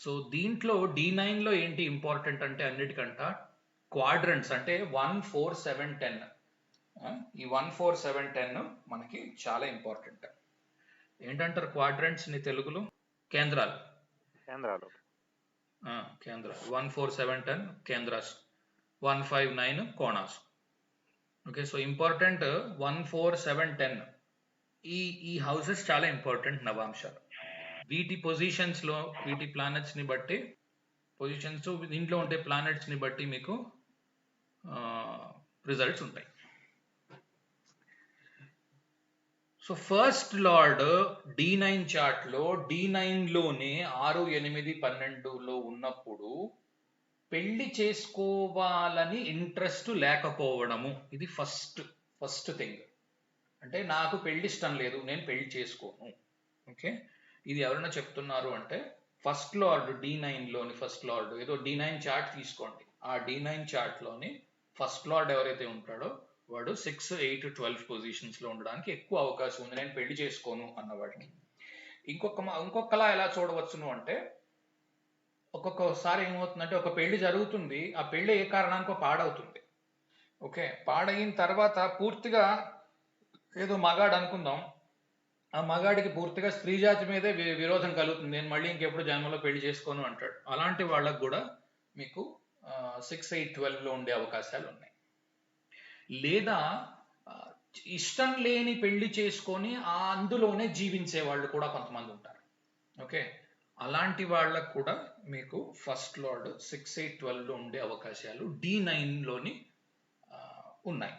So దీంట్లో D నైన్లో ఏంటి ఇంపార్టెంట్ అంటే అన్నిటికంట క్వాడ్రంట్స్ అంటే వన్ ఫోర్ సెవెన్ టెన్ ఈ వన్ ఫోర్ సెవెన్ టెన్ మనకి చాలా ఇంపార్టెంట్ ఏంటంటారు క్వాడ్రంట్స్ని తెలుగులో? కేంద్రాలు. కేంద్రాలు. కేంద్రాలు. వన్ ఫోర్ సెవెన్ టెన్ కేంద్రాస్ one five nine కోణాస్ okay so important one four seven ten ఈ ఈ హౌసెస్ చాలా ఇంపార్టెంట్ నవాంశాలు. వీటి పొజిషన్స్లో వీటి ప్లానెట్స్ని బట్టి పొజిషన్స్ దీంట్లో ఉండే ప్లానెట్స్ని బట్టి మీకు రిజల్ట్స్ ఉంటాయి. So first lord D nine చార్ట్లో డి నైన్లోనే ఆరు ఎనిమిది పన్నెండులో ఉన్నప్పుడు పెళ్ళి చేసుకోవాలని ఇంట్రెస్ట్ లేకపోవడము. ఇది ఫస్ట్ ఫస్ట్ థింగ్ అంటే నాకు పెళ్ళి ఇష్టం లేదు నేను పెళ్ళి చేసుకోను. ఓకే ఇది ఎవరైనా చెప్తున్నారు అంటే ఫస్ట్ లార్డ్ డి నైన్లోని ఫస్ట్ లార్డ్ ఏదో డి నైన్ చార్ట్ తీసుకోండి. ఆ డి నైన్ చార్ట్లోని ఫస్ట్ లార్డ్ ఎవరైతే ఉంటాడో వాడు సిక్స్ ఎయిట్ ట్వెల్వ్ పొజిషన్స్లో ఉండడానికి ఎక్కువ అవకాశం ఉంది. నేను పెళ్ళి చేసుకోను అన్నవాడికి ఇంకొక ఇంకొకలా ఎలా చూడవచ్చును అంటే ఒక్కొక్కసారి ఏమవుతుందంటే ఒక పెళ్ళి జరుగుతుంది ఆ పెళ్ళి ఏ కారణానికో పాడవుతుంది. ఓకే పాడైన తర్వాత పూర్తిగా ఏదో మగాడు అనుకుందాం ఆ మగాడికి పూర్తిగా స్త్రీ జాతి మీదే విరోధం కలుగుతుంది. నేను మళ్ళీ ఇంకెప్పుడు జన్మలో పెళ్ళి చేసుకోను అంటాడు. అలాంటి వాళ్ళకు కూడా మీకు సిక్స్ ఎయిట్ ట్వెల్వ్లో ఉండే అవకాశాలు ఉన్నాయి. లేదా ఇష్టం లేని పెళ్ళి చేసుకొని ఆ అందులోనే జీవించే వాళ్ళు కూడా కొంతమంది ఉంటారు. ఓకే? అలాంటి వాళ్ళకు కూడా మీకు ఫస్ట్ లార్డ్ సిక్స్ ఎయిట్ ట్వెల్వ్లో ఉండే అవకాశాలు డి నైన్లోని ఉన్నాయి.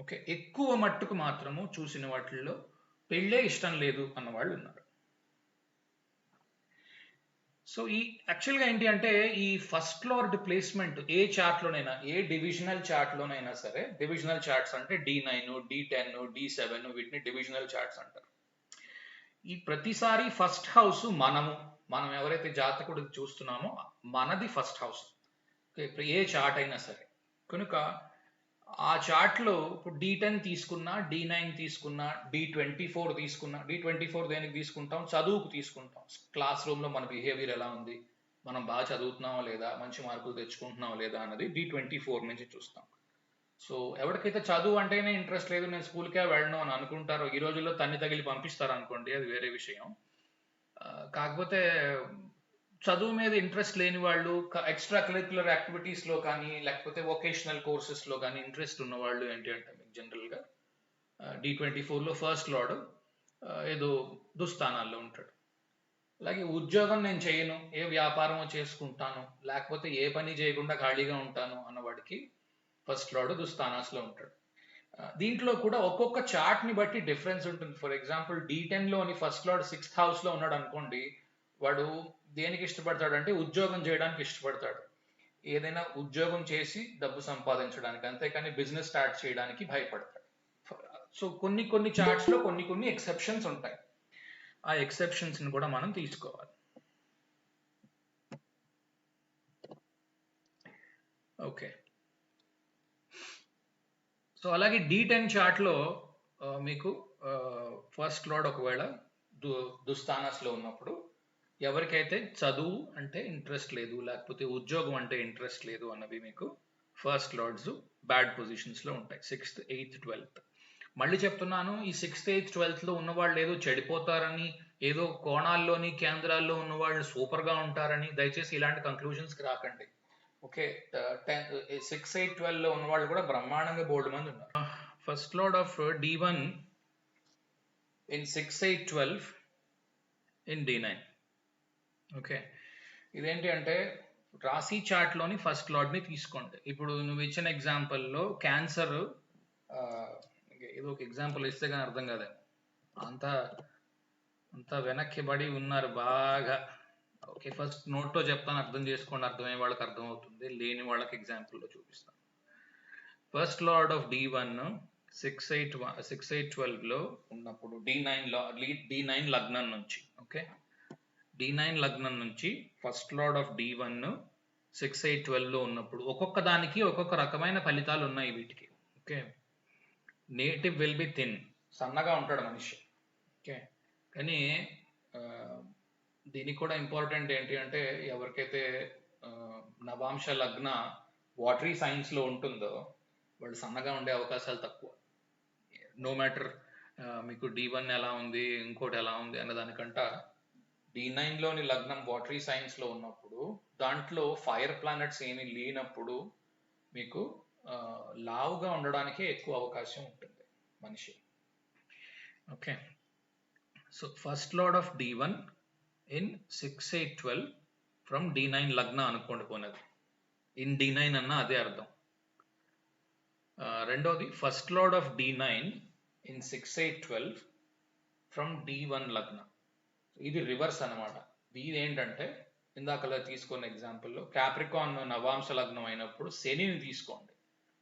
ఓకే? ఎక్కువ మట్టుకు మాత్రము చూసిన వాటిల్లో పెళ్ళే ఇష్టం లేదు అన్న వాళ్ళు ఉన్నారు సో ఈ యాక్చువల్గా ఏంటి అంటే ఈ ఫస్ట్ లార్డ్ ప్లేస్మెంట్ ఏ చార్ట్లోనైనా ఏ డివిజనల్ చార్ట్లోనైనా సరే డివిజనల్ చార్ట్స్ అంటే D nine D ten D seven వీటిని డివిజనల్ చార్ట్స్ అంటారు. ఈ ప్రతిసారి ఫస్ట్ హౌస్ మనము మనం ఎవరైతే జాతకుడు చూస్తున్నామో మనది ఫస్ట్ హౌస్. ఏ చార్ట్ అయినా సరే. కనుక ఆ చార్ట్లో ఇప్పుడు డి టెన్ తీసుకున్నా డి నైన్ తీసుకున్నా డి ట్వంటీ ఫోర్ తీసుకున్నా డి ట్వంటీ ఫోర్ దేనికి తీసుకుంటాం? చదువుకు తీసుకుంటాం. క్లాస్ రూమ్లో మన బిహేవియర్ ఎలా ఉంది? మనం బాగా చదువుతున్నామా లేదా? మంచి మార్కులు తెచ్చుకుంటున్నామా లేదా అన్నది డి ట్వంటీ ఫోర్ నుంచి చూస్తాం. సో ఎవరికైతే చదువు అంటేనే ఇంట్రెస్ట్ లేదు నేను స్కూల్కే వెళ్ళను అని అనుకుంటారో ఈ రోజుల్లో తన్ని తగిలి పంపిస్తారు అనుకోండి అది వేరే విషయం. కాకపోతే చదువు మీద ఇంట్రెస్ట్ లేని వాళ్ళు ఎక్స్ట్రా కరిక్యులర్ యాక్టివిటీస్లో కానీ లేకపోతే వొకేషనల్ కోర్సెస్లో కానీ ఇంట్రెస్ట్ ఉన్న వాళ్ళు ఏంటి అంటే మీకు జనరల్గా డి ట్వంటీ లో ఫస్ట్ లాడు ఏదో దుస్థానాల్లో ఉంటాడు. అలాగే ఉద్యోగం నేను చేయను ఏ వ్యాపారమో చేసుకుంటాను లేకపోతే ఏ పని చేయకుండా ఖాళీగా ఉంటాను అన్నవాడికి ఫస్ట్ లాడు దుస్థానాస్లో ఉంటాడు. దీంట్లో కూడా ఒక్కొక్క చార్ట్ని బట్టి డిఫరెన్స్ ఉంటుంది. ఫర్ ఎగ్జాంపుల్ డి టెన్లోని ఫస్ట్ లాడ్ సిక్స్త్ హౌస్లో ఉన్నాడు అనుకోండి వాడు దేనికి ఇష్టపడతాడు అంటే ఉద్యోగం చేయడానికి ఇష్టపడతాడు. ఏదైనా ఉద్యోగం చేసి డబ్బు సంపాదించడానికి అంతేకాని బిజినెస్ స్టార్ట్ చేయడానికి భయపడతాడు. సో కొన్ని కొన్ని చార్ట్స్లో కొన్ని కొన్ని ఎక్సెప్షన్స్ ఉంటాయి. ఆ ఎక్సెప్షన్స్ని కూడా మనం తీసుకోవాలి. ఓకే. సో అలాగే డి టెన్ చార్ట్లో మీకు ఫస్ట్ లోడ్ ఒకవేళ దు దుస్థానాస్లో ఉన్నప్పుడు ఎవరికైతే చదువు అంటే ఇంట్రెస్ట్ లేదు లేకపోతే ఉద్యోగం అంటే ఇంట్రెస్ట్ లేదు అన్నవి మీకు ఫస్ట్ లార్డ్స్ బ్యాడ్ పొజిషన్స్లో ఉంటాయి. సిక్స్త్ ఎయిత్ ట్వెల్త్ మళ్ళీ చెప్తున్నాను ఈ సిక్స్త్ ఎయిత్ ట్వెల్త్లో ఉన్నవాళ్ళు ఏదో చెడిపోతారని ఏదో కోణాల్లోని కేంద్రాల్లో ఉన్నవాళ్ళు సూపర్గా ఉంటారని దయచేసి ఇలాంటి కంక్లూజన్స్కి రాకండి. ఓకే టెన్ సిక్స్ ఎయిట్ ట్వెల్వ్లో ఉన్న వాళ్ళు కూడా బ్రహ్మాండంగా బోల్డ్ మంది ఉన్నారు. First lord of D one in six eight twelve in D nine okay. ఇదేంటి అంటే రాశి చార్ట్లోని ఫస్ట్ లార్డ్ తీసుకోండి. ఇప్పుడు నువ్వు ఇచ్చిన ఎగ్జాంపుల్లో క్యాన్సర్ ఏదో ఒక ఎగ్జాంపుల్ ఇస్తే కానీ అర్థం కాదు. అంత అంత వెనక్కి పడి ఉన్నారు బాగా. ఓకే ఫస్ట్ నోట్తో చెప్తాను అర్థం చేసుకోండి అర్థమయ్యే వాళ్ళకి అర్థమవుతుంది. లేని వాళ్ళకి ఎగ్జాంపుల్లో చూపిస్తాను. First lord of D one six eight six eight ట్వెల్వ్లో ఉన్నప్పుడు డి నైన్ లా డి నైన్ లగ్నం నుంచి ఓకే? డి నైన్ లగ్నం నుంచి first lord of D one six eight ట్వెల్వ్లో ఉన్నప్పుడు ఒక్కొక్క దానికి ఒక్కొక్క రకమైన ఫలితాలు ఉన్నాయి వీటికి. Okay? Native will be thin సన్నగా ఉంటాడు మనిషి. ఓకే? కానీ దీనికి కూడా ఇంపార్టెంట్ ఏంటి అంటే ఎవరికైతే నవాంశ లగ్న వాటరీ సైన్స్లో ఉంటుందో వాళ్ళు సన్నగా ఉండే అవకాశాలు తక్కువ. నో మ్యాటర్ మీకు డి వన్ ఎలా ఉంది ఇంకోటి ఎలా ఉంది అన్న దానికంట డి లోని లగ్నం వాటరీ సైన్స్లో ఉన్నప్పుడు దాంట్లో ఫైర్ ప్లానెట్స్ ఏమి లేనప్పుడు మీకు లావుగా ఉండడానికే ఎక్కువ అవకాశం ఉంటుంది మనిషి. Okay so first lord of D one in six eight twelve from D nine లగ్న అనుకోండి పోనది ఇన్ డి నైన్ అన్న అదే అర్థం. రెండోది first lord of D nine in six eight twelve from D one లగ్న. ఇది రివర్స్ అన్నమాట. ఇది ఏంటంటే ఇందాకలా తీసుకున్న ఎగ్జాంపుల్లో క్యాప్రికాన్ నవాంశ లగ్నం అయినప్పుడు శనిని తీసుకోండి.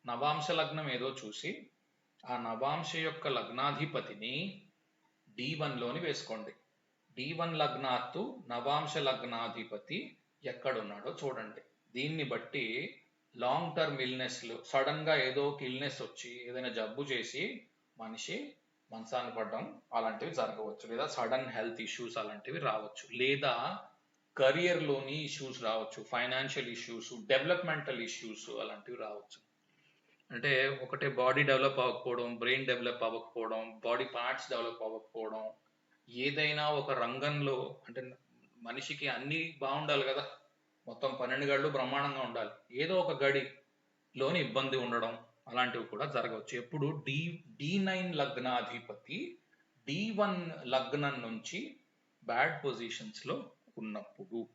నవాంశ లగ్నం ఏదో చూసి ఆ నవాంశ యొక్క లగ్నాధిపతిని డి వన్లోని వేసుకోండి. డి వన్ లగ్నాత్తు నవాంశ లగ్నాధిపతి ఎక్కడున్నాడో చూడండి. దీన్ని బట్టి లాంగ్ టర్మ్ ఇల్నెస్లు సడన్గా ఏదో ఒక ఇల్నెస్ వచ్చి ఏదైనా జబ్బు చేసి మనిషి మనసాన్ని పడడం అలాంటివి జరగవచ్చు లేదా సడన్ హెల్త్ ఇష్యూస్ అలాంటివి రావచ్చు లేదా కెరియర్లోని ఇష్యూస్ రావచ్చు ఫైనాన్షియల్ ఇష్యూస్ డెవలప్మెంటల్ ఇష్యూస్ అలాంటివి రావచ్చు. అంటే ఒకటే బాడీ డెవలప్ అవ్వకపోవడం బ్రెయిన్ డెవలప్ అవ్వకపోవడం బాడీ పార్ట్స్ డెవలప్ అవ్వకపోవడం ఏదైనా ఒక రంగంలో అంటే మనిషికి అన్ని బాగుండాలి కదా. మొత్తం పన్నెండు గడులు బ్రహ్మాండంగా ఉండాలి. ఏదో ఒక గడిలోని ఇబ్బంది ఉండడం అలాంటివి కూడా జరగవచ్చు. ఎప్పుడు డి డి నైన్ లగ్నాధిపతి డి వన్ లగ్నం నుంచి బ్యాడ్ పొజిషన్స్లో ఉన్నప్పుడు.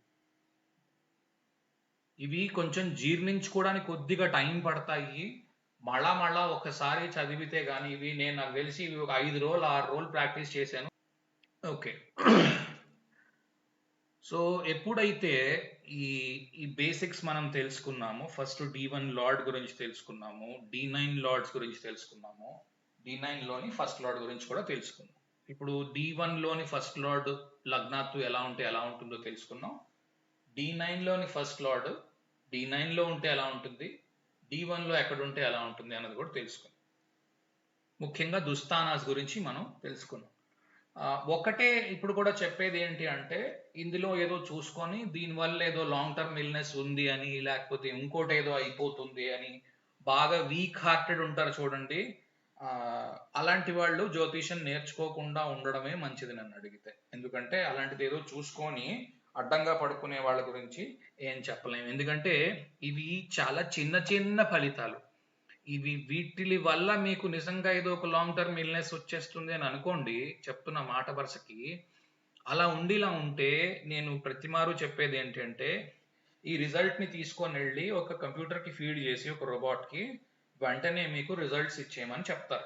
ఇవి కొంచెం జీర్ణించుకోవడానికి కొద్దిగా టైం పడతాయి. మళ్ళా మళ్ళా ఒకసారి చదివితే కానీ ఇవి నేను నాకు తెలిసి ఇవి ఒక ఐదు రోజులు ఆరు రోజులు ప్రాక్టీస్ చేశాను. ఓకే. సో ఎప్పుడైతే ఈ ఈ బేసిక్స్ మనం తెలుసుకున్నాము. ఫస్ట్ డి వన్ లార్డ్ గురించి తెలుసుకున్నాము. డి నైన్ లార్డ్స్ గురించి తెలుసుకున్నాము. డి నైన్లోని ఫస్ట్ లార్డ్ గురించి కూడా తెలుసుకున్నాం ఇప్పుడు డి వన్లోని ఫస్ట్ లార్డ్ లగ్నాత్తు ఎలా ఉంటే ఎలా ఉంటుందో తెలుసుకున్నాం. డి నైన్లోని ఫస్ట్ లార్డ్ డి నైన్లో ఉంటే ఎలా ఉంటుంది? డి వన్లో ఎక్కడ ఉంటే ఎలా ఉంటుంది అన్నది కూడా తెలుసుకున్నాం. ముఖ్యంగా దుస్తానాస్ గురించి మనం తెలుసుకున్నాం. ఒకటే ఇప్పుడు కూడా చెప్పేది ఏంటి అంటే ఇందులో ఏదో చూసుకొని దీనివల్ల ఏదో లాంగ్ టర్మ్ ఇల్నెస్ ఉంది అని లేకపోతే ఇంకోటి ఏదో అయిపోతుంది అని బాగా వీక్ హార్టెడ్ ఉంటారు చూడండి అలాంటి వాళ్ళు జ్యోతిషం నేర్చుకోకుండా ఉండడమే మంచిది నన్ను అడిగితే. ఎందుకంటే అలాంటిది ఏదో చూసుకొని అడ్డంగా పడుకునే వాళ్ళ గురించి ఏం చెప్పలేము ఎందుకంటే ఇవి చాలా చిన్న చిన్న ఫలితాలు. ఇవి వీటి వల్ల మీకు నిజంగా ఏదో ఒక లాంగ్ టర్మ్ ఇల్నెస్ వచ్చేస్తుంది అని అనుకోండి చెప్తున్న మాట వరుసకి అలా ఉండిలా ఉంటే నేను ప్రతిమారు చెప్పేది ఏంటంటే ఈ రిజల్ట్ని తీసుకొని వెళ్ళి ఒక కంప్యూటర్కి ఫీడ్ చేసి ఒక రోబోట్కి వెంటనే మీకు రిజల్ట్స్ ఇచ్చేయమని చెప్తారు.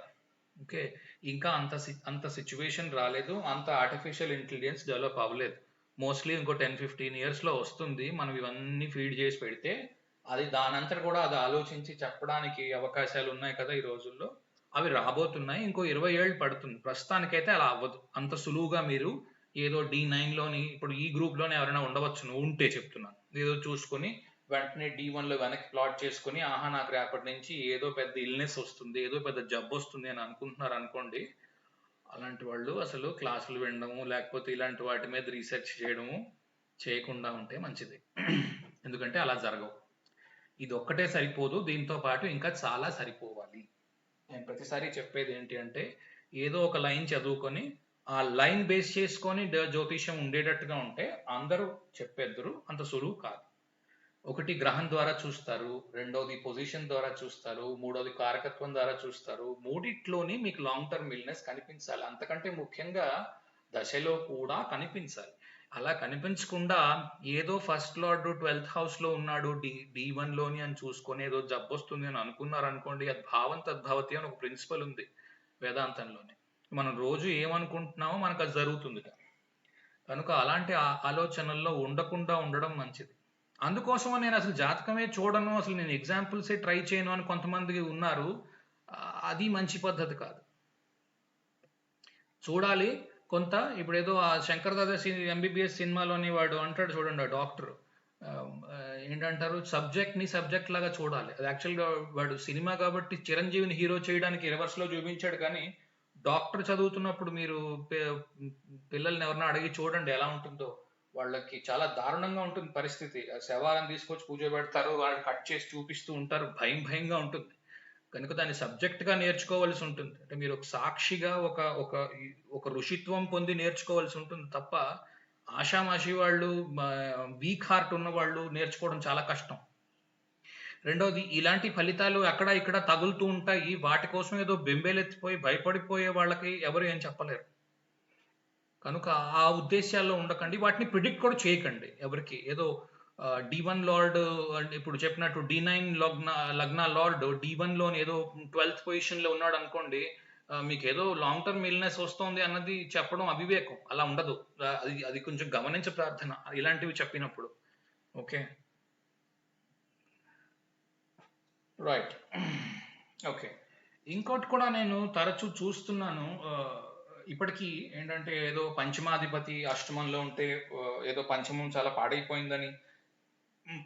ఓకే? ఇంకా అంత సి- అంత సిచ్యువేషన్ రాలేదు అంత ఆర్టిఫిషియల్ ఇంటెలిజెన్స్ డెవలప్ అవ్వలేదు. మోస్ట్లీ ఇంకో టెన్ ఫిఫ్టీన్ ఇయర్స్లో వస్తుంది మనం ఇవన్నీ ఫీడ్ చేసి పెడితే అది దానంతట కూడా అది ఆలోచించి చెప్పడానికి అవకాశాలు ఉన్నాయి కదా ఈ రోజుల్లో. అవి రాబోతున్నాయి. ఇంకో ఇరవై ఏళ్ళు పడుతుంది. ప్రస్తుతానికైతే అలా అవ్వదు. అంత సులువుగా మీరు ఏదో డి నైన్లోని ఇప్పుడు ఈ గ్రూప్లోనే ఎవరైనా ఉండవచ్చు. ఉంటే చెప్తున్నాను. ఏదో చూసుకొని వెంటనే డి వన్లో వెనక్కి ప్లాట్ చేసుకొని ఆహా నాకు రేపటి నుంచి ఏదో పెద్ద ఇల్నెస్ వస్తుంది ఏదో పెద్ద జబ్బు వస్తుంది అని అనుకుంటున్నారు అనుకోండి. అలాంటి వాళ్ళు అసలు క్లాసులు వినడము లేకపోతే ఇలాంటి వాటి మీద రీసెర్చ్ చేయడము చేయకుండా ఉంటే మంచిది. ఎందుకంటే అలా జరగవు. ఇది ఒక్కటే సరిపోదు దీంతో పాటు ఇంకా చాలా సరిపోవాలి. నేను ప్రతిసారి చెప్పేది ఏంటి అంటే ఏదో ఒక లైన్ చదువుకొని ఆ లైన్ బేస్ చేసుకొని జ్యోతిష్యం ఉండేటట్టుగా ఉంటే అందరూ చెప్పేద్దరు అంత సులువు కాదు. ఒకటి గ్రహం ద్వారా చూస్తారు రెండోది పొజిషన్ ద్వారా చూస్తారు మూడోది కారకత్వం ద్వారా చూస్తారు. మూడిట్లోని మీకు లాంగ్ టర్మ్ ఇల్నెస్ కనిపించాలి. అంతకంటే ముఖ్యంగా దశలో కూడా కనిపించాలి. అలా కనిపించకుండా ఏదో ఫస్ట్ లార్డ్ ట్వెల్త్ హౌస్లో ఉన్నాడు డి డి వన్లోని అని చూసుకొని ఏదో జబ్బు వస్తుంది అని అనుకున్నారు అనుకోండి అది భావం తద్భవతి అని ఒక ప్రిన్సిపల్ ఉంది వేదాంతంలోనే. మనం రోజు ఏమనుకుంటున్నామో మనకు అది జరుగుతుంది కనుక అలాంటి ఆ- ఆలోచనల్లో ఉండకుండా ఉండడం మంచిది. అందుకోసం నేను అసలు జాతకమే చూడను అసలు నేను ఎగ్జాంపుల్సే ట్రై చేయను అని కొంతమంది ఉన్నారు. అది మంచి పద్ధతి కాదు. చూడాలి కొంత ఇప్పుడు ఏదో ఆ శంకర్ దాదా ఎంబీబీఎస్ సినిమాలోని వాడు అంటాడు చూడండి ఆ డాక్టర్. ఏంటంటారు? సబ్జెక్ట్ని సబ్జెక్ట్ లాగా చూడాలి. అది యాక్చువల్గా వాడు సినిమా కాబట్టి చిరంజీవిని హీరో చేయడానికి రివర్స్లో చూపించాడు కానీ డాక్టర్ చదువుతున్నప్పుడు మీరు పిల్లల్ని ఎవరన్నా అడిగి చూడండి ఎలా ఉంటుందో. వాళ్ళకి చాలా దారుణంగా ఉంటుంది పరిస్థితి. శవాలను తీసుకొచ్చి కూర్చోబెడతారు వాళ్ళు కట్ చేసి చూపిస్తూ ఉంటారు. భయం భయంగా ఉంటుంది. కనుక దాన్ని సబ్జెక్ట్గా నేర్చుకోవాల్సి ఉంటుంది. అంటే మీరు ఒక సాక్షిగా ఒక ఒక ఒక ఋషిత్వం పొంది నేర్చుకోవాల్సి ఉంటుంది తప్ప ఆషామాషి వాళ్ళు వీక్ హార్ట్ ఉన్న వాళ్ళు నేర్చుకోవడం చాలా కష్టం. రెండవది ఇలాంటి ఫలితాలు అక్కడ ఇక్కడ తగులుతూ ఉంటాయి. వాటి కోసం ఏదో బెంబేలెత్తిపోయి భయపడిపోయే వాళ్ళకి ఎవరు ఏం చెప్పలేరు. కనుక ఆ ఉద్దేశాల్లో ఉండకండి. వాటిని ప్రిడిక్ట్ కూడా చేయకండి ఎవరికి. ఏదో డి వన్ లార్డ్ ఇప్పుడు చెప్పినట్టు డి నైన్ లగ్న లగ్న లార్డ్ డి వన్లోని ఏదో ట్వెల్త్ పొజిషన్లో ఉన్నాడు అనుకోండి మీకు ఏదో లాంగ్ టర్మ్ ఇల్నెస్ వస్తుంది అన్నది చెప్పడం అవివేకం. అలా ఉండదు. అది అది కొంచెం గమనించ ప్రార్థన ఇలాంటివి చెప్పినప్పుడు. ఓకే? Right okay. ఇంకోటి కూడా నేను తరచూ చూస్తున్నాను ఇప్పటికీ ఏంటంటే ఏదో పంచమాధిపతి అష్టమంలో ఉంటే ఏదో పంచమం చాలా పాడైపోయిందని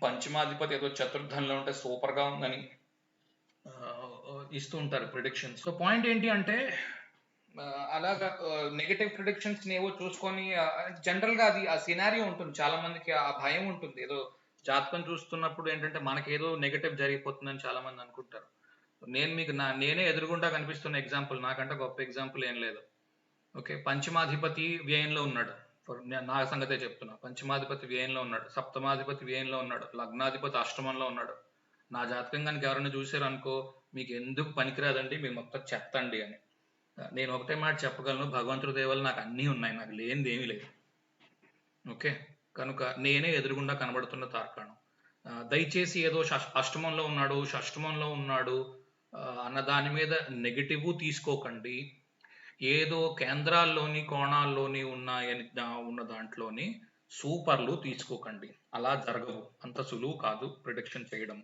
పంచమాధిపతి ఏదో చతుర్థంలో ఉంటే సూపర్గా ఉందని ఇస్తూ ఉంటారు ప్రిడిక్షన్స్ సో పాయింట్ ఏంటి అంటే అలాగా నెగటివ్ ప్రిడిక్షన్స్ ఏవో చూసుకొని జనరల్గా అది ఆ సినారియో ఉంటుంది. చాలా మందికి ఆ భయం ఉంటుంది. ఏదో జాతకం చూస్తున్నప్పుడు ఏంటంటే మనకేదో నెగటివ్ జరిగిపోతుందని చాలా మంది అనుకుంటారు. నేను మీకు నా నేనే ఎదురుగుండా కనిపిస్తున్న ఎగ్జాంపుల్ నాకంటే గొప్ప ఎగ్జాంపుల్ ఏం లేదు. ఓకే పంచమాధిపతి వ్యయంలో ఉన్నాడు. ఫర్ నా సంగతే చెప్తున్నా. పంచమాధిపతి వ్యయంలో ఉన్నాడు సప్తమాధిపతి వ్యయంలో ఉన్నాడు లగ్నాధిపతి అష్టమంలో ఉన్నాడు. నా జాతకం కనుక ఎవరైనా చూసారు అనుకో మీకు ఎందుకు పనికిరాదండి? మీరు మొత్తం చెత్తండి అని. నేను ఒకటే మాట చెప్పగలను భగవంతుడి దేవాలు నాకు అన్నీ ఉన్నాయి నాకు లేనిది ఏమీ లేదు. ఓకే? కనుక నేనే ఎదురుగుండా కనబడుతున్న తార్కాణం. దయచేసి ఏదో షష్- అష్టమంలో ఉన్నాడు షష్టమంలో ఉన్నాడు అన్న దాని మీద నెగిటివ్ తీసుకోకండి. ఏదో కేంద్రాల్లోని కోణాల్లోని ఉన్నాయని ఉన్న దాంట్లోని సూపర్లు తీసుకోకండి. అలా జరగవు. అంత సులువు కాదు ప్రిడిక్షన్ చేయడం.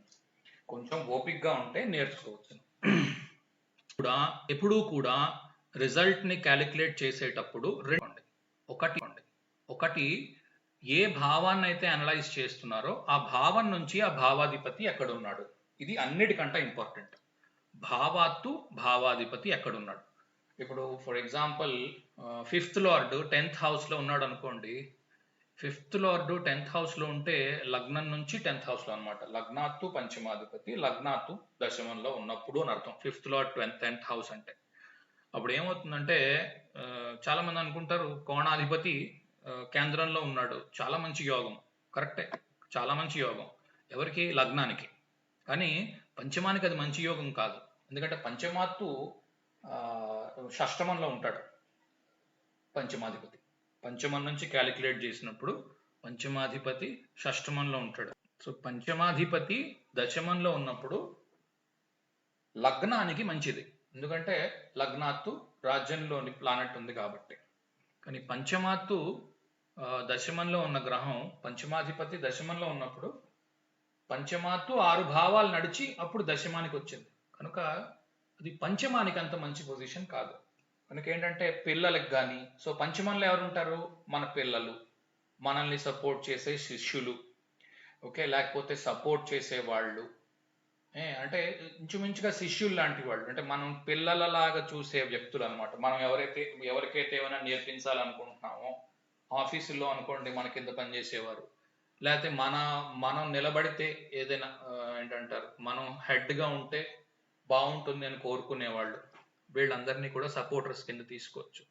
కొంచెం ఓపిక్గా ఉంటే నేర్చుకోవచ్చు. కూడా ఎప్పుడూ కూడా రిజల్ట్ని క్యాలిక్యులేట్ చేసేటప్పుడు రెండు ఒకటి ఒకటి ఏ భావాన్ని అయితే అనలైజ్ చేస్తున్నారో ఆ భావం నుంచి ఆ భావాధిపతి ఎక్కడ ఉన్నాడు ఇది అన్నిటికంటే ఇంపార్టెంట్. భావాత్తు భావాధిపతి ఎక్కడున్నాడు? ఇప్పుడు for example fifth lord tenth హౌస్లో ఉన్నాడు అనుకోండి. ఫిఫ్త్ లార్డు టెన్త్ హౌస్లో ఉంటే లగ్నం నుంచి టెన్త్ హౌస్లో అనమాట లగ్నాత్తు పంచమాధిపతి లగ్నాత్తు దశమంలో ఉన్నప్పుడు అని అర్థం. Fifth lord tenth tenth house అంటే. అప్పుడు ఏమవుతుందంటే చాలామంది అనుకుంటారు కోణాధిపతి కేంద్రంలో ఉన్నాడు. చాలా మంచి యోగం. కరెక్టే. చాలా మంచి యోగం. ఎవరికి? లగ్నానికి. కానీ పంచమానికి అది మంచి యోగం కాదు. ఎందుకంటే పంచమాత్తు షష్టమంలో ఉంటాడు పంచమాధిపతి. పంచమం నుంచి క్యాలిక్యులేట్ చేసినప్పుడు పంచమాధిపతి షష్టమంలో ఉంటాడు. సో పంచమాధిపతి దశమంలో ఉన్నప్పుడు లగ్నానికి మంచిది. ఎందుకంటే లగ్నాత్తు రాజ్యంలోని ప్లానెట్ ఉంది కాబట్టి. కానీ పంచమాత్తు దశమంలో ఉన్న గ్రహం పంచమాధిపతి దశమంలో ఉన్నప్పుడు పంచమాత్తు ఆరు భావాలు నడిచి అప్పుడు దశమానికి వచ్చింది. కనుక అది పంచమానికి అంత మంచి పొజిషన్ కాదు. మనకేంటంటే ఏంటంటే పిల్లలకు కానీ సో పంచమంలో ఎవరు ఉంటారు మన పిల్లలు. మనల్ని సపోర్ట్ చేసే శిష్యులు. ఓకే? లేకపోతే సపోర్ట్ చేసే వాళ్ళు. ఏ, అంటే ఇంచుమించుగా శిష్యులు లాంటి వాళ్ళు. అంటే మనం పిల్లలలాగా చూసే వ్యక్తులు అనమాట మనం ఎవరైతే ఎవరికైతే ఏమైనా నేర్పించాలనుకుంటున్నామో ఆఫీసుల్లో అనుకోండి మన కింద పనిచేసేవారు లేకపోతే మన మనం నిలబడితే ఏదైనా ఏంటంటారు? మనం హెడ్గా ఉంటే బాగుంటుంది అని కోరుకునేవాళ్ళు. వీళ్ళందరినీ కూడా సపోర్టర్స్ కింద తీసుకోవచ్చు.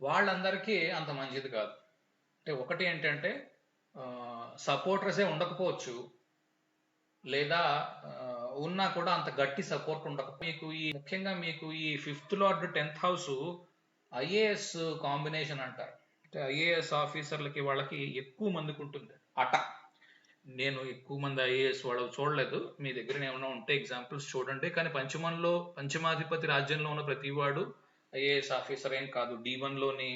వాళ్ళందరికీ అంత మంచిది కాదు. అంటే ఒకటి ఏంటంటే సపోర్టర్సే ఉండకపోవచ్చు. లేదా ఉన్నా కూడా అంత గట్టి సపోర్ట్ ఉండక మీకు ఈ ముఖ్యంగా మీకు ఈ fifth lord tenth house IAS combination అంటారు. అంటే ఐఏఎస్ ఆఫీసర్లకి వాళ్ళకి ఎక్కువ మందికి ఉంటుంది. అట. నేను ఎక్కువ మంది ఐఏఎస్ వాళ్ళు చూడలేదు. మీ దగ్గర ఏమైనా ఉంటే ఎగ్జాంపుల్స్ చూడండి. కానీ పంచమంలో పంచమాధిపతి రాజ్యంలో ఉన్న ప్రతివాడు ఐఏఎస్ ఆఫీసర్ ఏం కాదు. డి వన్లోని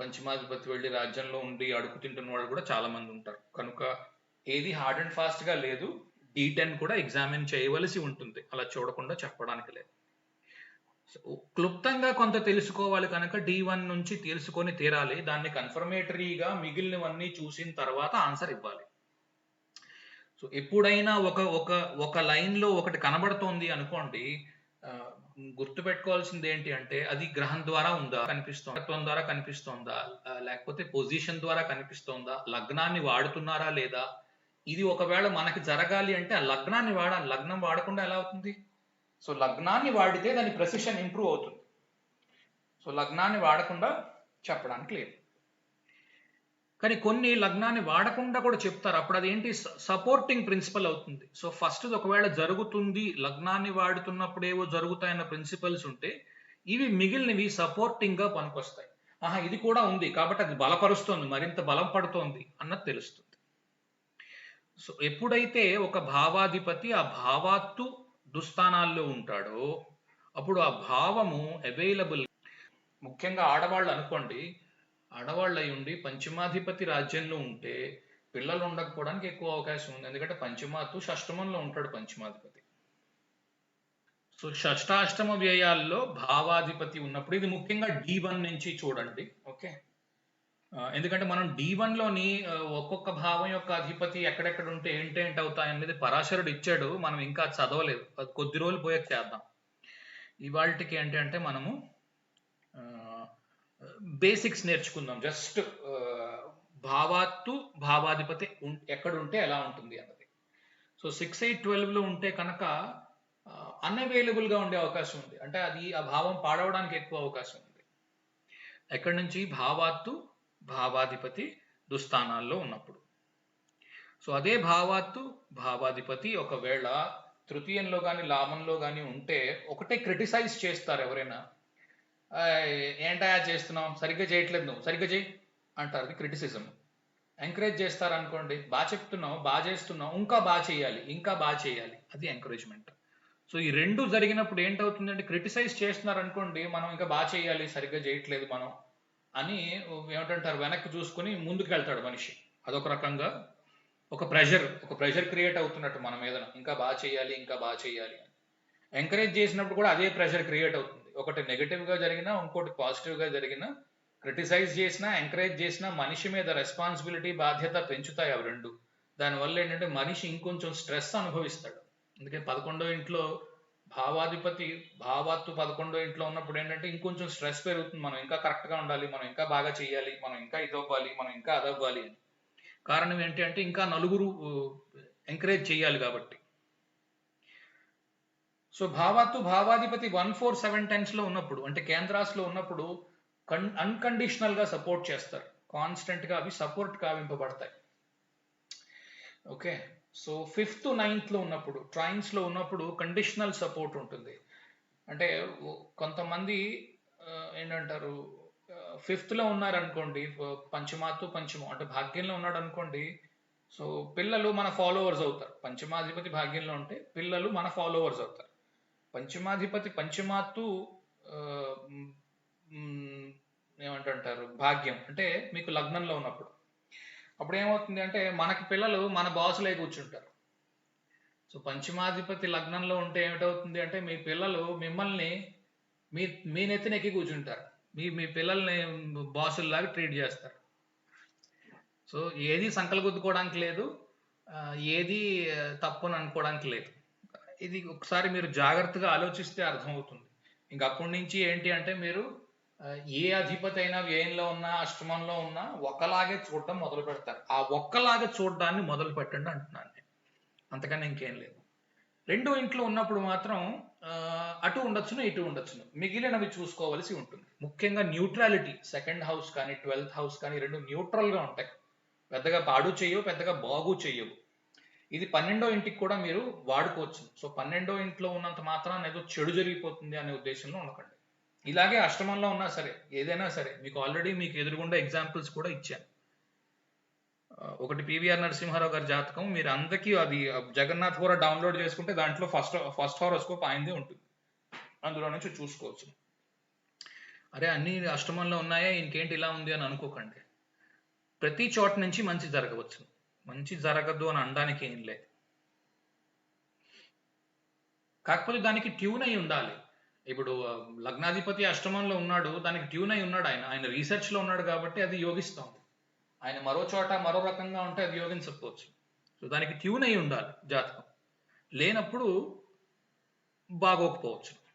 పంచమాధిపతి వెళ్ళి రాజ్యంలో ఉండి అడుగు తింటున్న వాళ్ళు కూడా చాలా మంది ఉంటారు. కనుక ఏది హార్డ్ అండ్ ఫాస్ట్గా లేదు. డి టెన్ కూడా ఎగ్జామిన్ చేయవలసి ఉంటుంది. అలా చూడకుండా చెప్పడానికి లేదు. క్లుప్తంగా కొంత తెలుసుకోవాలి కనుక డి వన్ నుంచి తెలుసుకొని తీరాలి. దాన్ని కన్ఫర్మేటరీగా మిగిలినవన్నీ చూసిన తర్వాత ఆన్సర్ ఇవ్వాలి. సో ఎప్పుడైనా ఒక ఒక ఒక లైన్లో ఒకటి కనబడుతోంది అనుకోండి గుర్తుపెట్టుకోవాల్సింది ఏంటి అంటే అది గ్రహం ద్వారా ఉందా కనిపిస్తోందా తత్వం ద్వారా కనిపిస్తోందా లేకపోతే పొజిషన్ ద్వారా కనిపిస్తోందా లగ్నాన్ని వాడుతున్నారా లేదా? ఇది ఒకవేళ మనకి జరగాలి అంటే ఆ లగ్నాన్ని వాడాలి. లగ్నం వాడకుండా ఎలా అవుతుంది? సో లగ్నాన్ని వాడితే దాని ప్రెసిషన్ ఇంప్రూవ్ అవుతుంది. సో లగ్నాన్ని వాడకుండా చెప్పడానికి లేదు. కానీ కొన్ని లగ్నాన్ని వాడకుండా కూడా చెప్తారు. అప్పుడు అదేంటి? సపోర్టింగ్ ప్రిన్సిపల్ అవుతుంది. సో ఫస్ట్ ఒకవేళ జరుగుతుంది లగ్నాన్ని వాడుతున్నప్పుడు ఏవో జరుగుతాయన్న ప్రిన్సిపల్స్ ఉంటే ఇవి మిగిలినవి సపోర్టింగ్గా పనికొస్తాయి. ఆహా ఇది కూడా ఉంది కాబట్టి అది బలపరుస్తోంది మరింత బలం పడుతోంది అన్నది తెలుస్తుంది. సో ఎప్పుడైతే ఒక భావాధిపతి ఆ భావాత్తు దుస్థానాల్లో ఉంటాడో అప్పుడు ఆ భావము అవైలబుల్ ముఖ్యంగా ఆడవాళ్ళు అనుకోండి ఆడవాళ్ళయుండి ఉండి పంచమాధిపతి రాజ్యంలో ఉంటే పిల్లలు ఉండకపోవడానికి ఎక్కువ అవకాశం ఉంది. ఎందుకంటే పంచమాతు షష్టమంలో ఉంటాడు పంచమాధిపతి. సో షష్టాష్టమ వ్యయాల్లో భావాధిపతి ఉన్నప్పుడు ఇది ముఖ్యంగా డి వన్ నుంచి చూడండి. ఓకే? ఎందుకంటే మనం డి వన్లోని ఒక్కొక్క భావం యొక్క అధిపతి ఎక్కడెక్కడ ఉంటే ఏంటేంటి అవుతాయనేది పరాశరుడు ఇచ్చాడు. మనం ఇంకా చదవలేదు. కొద్ది రోజులు పోయాక చేద్దాం. ఇవాళకి ఏంటి అంటే మనము బేసిక్స్ నేర్చుకుందాం. జస్ట్ భావాత్తు భావాధిపతి ఎక్కడ ఉంటే ఎలా ఉంటుంది అన్నది. సో సిక్స్ ఎయిట్ ట్వెల్వ్లో ఉంటే కనుక అన్అవైలబుల్గా ఉండే అవకాశం ఉంది. అంటే అది ఆ భావం పాడవడానికి ఎక్కువ అవకాశం ఉంది. ఎక్కడి నుంచి? భావాత్తు భావాధిపతి దుస్థానాల్లో ఉన్నప్పుడు. సో అదే భావాత్తు భావాధిపతి ఒకవేళ తృతీయంలో కానీ లాభంలో కానీ ఉంటే ఒకటే క్రిటిసైజ్ చేస్తారు ఎవరైనా. ఏంటా చేస్తున్నావు? సరిగ్గా చేయట్లేదు నువ్వు. సరిగ్గా చేయి అంటారు. అది క్రిటిసిజం ఎంకరేజ్ చేస్తారు అనుకోండి బాగా చెప్తున్నావు బాగా చేస్తున్నావు ఇంకా బాగా చేయాలి ఇంకా బాగా చేయాలి. అది ఎంకరేజ్మెంట్ సో ఈ రెండు జరిగినప్పుడు ఏంటవుతుందంటే క్రిటిసైజ్ చేస్తున్నారు అనుకోండి మనం ఇంకా బాగా చేయాలి సరిగ్గా చేయట్లేదు మనం అని ఏమిటంటారు? వెనక్కి చూసుకుని ముందుకు వెళ్తాడు మనిషి. అదొక రకంగా ఒక ప్రెషర్ ఒక ప్రెషర్ క్రియేట్ అవుతున్నట్టు మనం ఏదైనా ఇంకా బాగా చేయాలి ఇంకా బాగా చేయాలి అని. ఎంకరేజ్ చేసినప్పుడు కూడా అదే ప్రెషర్ క్రియేట్ అవుతుంది. ఒకటి నెగటివ్గా జరిగినా ఇంకోటి పాజిటివ్గా జరిగినా క్రిటిసైజ్ చేసినా ఎంకరేజ్ చేసినా మనిషి మీద రెస్పాన్సిబిలిటీ బాధ్యత పెంచుతాయి అవి రెండు. దానివల్ల ఏంటంటే మనిషి ఇంకొంచెం స్ట్రెస్ అనుభవిస్తాడు. అందుకే పదకొండో ఇంట్లో భావాధిపతి భావాత్తు పదకొండో ఇంట్లో ఉన్నప్పుడు ఏంటంటే ఇంకొంచెం స్ట్రెస్ పెరుగుతుంది. మనం ఇంకా కరెక్ట్గా ఉండాలి మనం ఇంకా బాగా చేయాలి మనం ఇంకా ఇదవ్వాలి మనం ఇంకా అదవ్వాలి అని. కారణం ఏంటి అంటే ఇంకా నలుగురు uh, ఎంకరేజ్ చేయాలి కాబట్టి. సో భావాత్తు భావాధిపతి వన్ ఫోర్ సెవెన్ టెన్స్లో ఉన్నప్పుడు అంటే కేంద్రాస్లో ఉన్నప్పుడు కన్ అన్కండిషనల్గా సపోర్ట్ చేస్తారు. కాన్స్టెంట్గా అవి సపోర్ట్ కావింపబడతాయి ఓకే సో ఫిఫ్త్ నైన్త్లో ఉన్నప్పుడు ట్రైన్స్లో ఉన్నప్పుడు కండిషనల్ సపోర్ట్ ఉంటుంది. అంటే కొంతమంది ఏంటంటారు ఫిఫ్త్లో ఉన్నారనుకోండి పంచమాతు పంచమ పంచమం అంటే భాగ్యంలో ఉన్నాడు అనుకోండి సో పిల్లలు మన ఫాలోవర్స్ అవుతారు. పంచమాధిపతి భాగ్యంలో ఉంటే పిల్లలు మన ఫాలోవర్స్ అవుతారు. పంచమాధిపతి పంచమాత్తు ఏమంటుంటారు? భాగ్యం. అంటే మీకు లగ్నంలో ఉన్నప్పుడు. అప్పుడు ఏమవుతుంది అంటే మనకి పిల్లలు మన బాసులే కూర్చుంటారు. సో పంచమాధిపతి లగ్నంలో ఉంటే ఏమిటవుతుంది అంటే మీ పిల్లలు మిమ్మల్ని మీ మీ నెత్తినెక్కి కూర్చుంటారు. మీ మీ పిల్లల్ని బాసుల్లాగా ట్రీట్ చేస్తారు. సో ఏది సంకలగుద్దుకోవడానికి లేదు. ఏది ఆ, తప్పుని అనుకోవడానికి లేదు. ఇది ఒకసారి మీరు జాగ్రత్తగా ఆలోచిస్తే అర్థమవుతుంది. ఇంక అప్పటి నుంచి ఏంటి అంటే మీరు ఏ అధిపతి అయినా వ్యయంలో ఉన్నా అష్టమంలో ఉన్నా ఒకలాగే చూడటం మొదలు పెడతారు. ఆ ఒక్కలాగా చూడడాన్ని మొదలు పెట్టండి అంటున్నాను నేను. అంతకన్నా ఇంకేం లేదు. రెండు ఇంట్లో ఉన్నప్పుడు మాత్రం అటు ఉండొచ్చును ఇటు ఉండొచ్చును. మిగిలినవి చూసుకోవలసి ఉంటుంది. ముఖ్యంగా న్యూట్రాలిటీ సెకండ్ హౌస్ కానీ ట్వెల్త్ హౌస్ కానీ రెండు న్యూట్రల్గా ఉంటాయి. పెద్దగా పాడు చేయవు పెద్దగా బాగు చేయవు. ఇది పన్నెండో ఇంటికి కూడా మీరు వాడుకోవచ్చు. సో పన్నెండో ఇంట్లో ఉన్నంత మాత్రాన ఏదో చెడు జరిగిపోతుంది అనే ఉద్దేశంలో ఉండకండి. ఇలాగే అష్టమంలో ఉన్నా సరే ఏదైనా సరే మీకు ఆల్రెడీ మీకు ఎదురుగుండా ఎగ్జాంపుల్స్ కూడా ఇచ్చాను. ఒకటి పివిఆర్ నరసింహారావు గారి జాతకం. మీరు అందరికీ అది జగన్నాథ్ కూడా డౌన్లోడ్ చేసుకుంటే దాంట్లో ఫస్ట్ ఫస్ట్ హారోస్కోప్ ఆయనదే ఉంటుంది. అందులో నుంచి చూసుకోవచ్చు. అరే అన్ని అష్టమంలో ఉన్నాయా? ఇంకేంటి ఇలా ఉంది అని అనుకోకండి. ప్రతి చోట నుంచి మంచి జరగవచ్చు. మంచి జరగదు అని అనడానికి ఏం లేదు. కాకపోతే దానికి ట్యూన్ అయి ఉండాలి. ఇప్పుడు లగ్నాధిపతి అష్టమంలో ఉన్నాడు దానికి ట్యూన్ అయి ఉన్నాడు ఆయన. ఆయన రీసెర్చ్లో ఉన్నాడు కాబట్టి అది యోగిస్తోంది ఆయన మరో చోట మరో రకంగా ఉంటే అది యోగించకపోవచ్చు. సో దానికి ట్యూన్ అయి ఉండాలి జాతకం. లేనప్పుడు బాగోకపోవచ్చు.